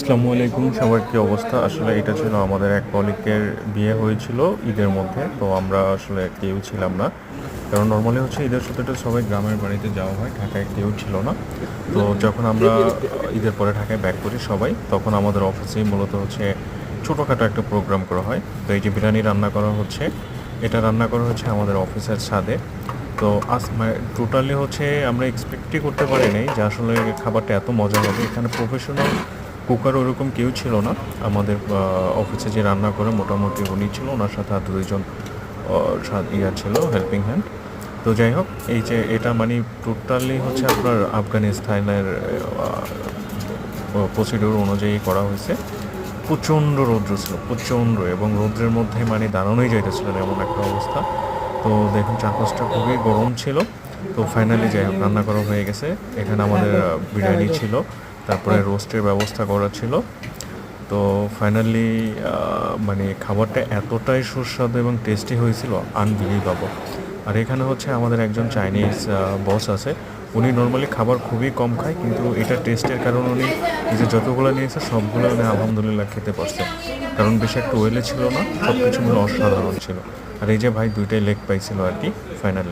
আসসালামু আলাইকুম। সবার কি অবস্থা? আসলে এটা ছিল আমাদের এক কলিকের বিয়ে হয়েছিল ঈদের মধ্যে, তো আমরা আসলে কেউ ছিলাম না। কারণ নর্মালি হচ্ছে ঈদের ছুটিতে সবাই গ্রামের বাড়িতে যাওয়া হয়, ঢাকায় কেউ ছিল না। তো যখন আমরা ঈদের পরে ঢাকায় ব্যাক করি সবাই, তখন আমাদের অফিসেই মূলত হচ্ছে ছোটোখাটো একটা প্রোগ্রাম করা হয়। তো এই যে বিরিয়ানি রান্না করা হচ্ছে, এটা রান্না করা হচ্ছে আমাদের অফিসের ছাদে। তো আজ টোটালি হচ্ছে আমরা এক্সপেক্টই করতে পারি নাই যে আসলে খাবারটা এত মজা হবে। এখানে প্রফেশনাল কুকার ওরকম কেউ ছিল না। আমাদের অফিসে যে রান্না করে মোটামুটি উনি ছিল, ওনার সাথে আর দুইজন ইয়া ছিল হেল্পিং হ্যান্ড তো যাই হোক, এই যে এটা মানে টোটালি হচ্ছে আপনার আফগানিস্তানের প্রসিডিউর অনুযায়ী করা হয়েছে। প্রচণ্ড রৌদ্র ছিল, প্রচণ্ড, এবং রৌদ্রের মধ্যে মানে দাঁড়ানোই যাইতেছিল এমন একটা অবস্থা। তো দেখুন, চারপাশটা খুবই গরম ছিল। তো ফাইনালি যাই হোক রান্না করা হয়ে গেছে। এখানে আমাদের বিরিয়ানি ছিল। তারপরে রোস্টের ব্যবস্থা করা ছিল। তো ফাইনালি মানে খাবারটা এতটাই সুস্বাদু এবং টেস্টি হয়েছিল আনবিলিভেবল আর এখানে হচ্ছে আমাদের একজন চাইনিজ বস আছে। উনি নর্মালি খাবার খুবই কম খায় কিন্তু এটা টেস্টের কারণে উনি এই যে যতগুলো নিয়েছে সবগুলো উনি আলহামদুলিল্লাহ খেতে পারছে। কারণ বেশি একটা ওয়েলে ছিল না সব কিছু মিলে অসাধারণ ছিল। আর এই যে ভাই দুইটাই লেগ পাইছিল আর কি ফাইনালি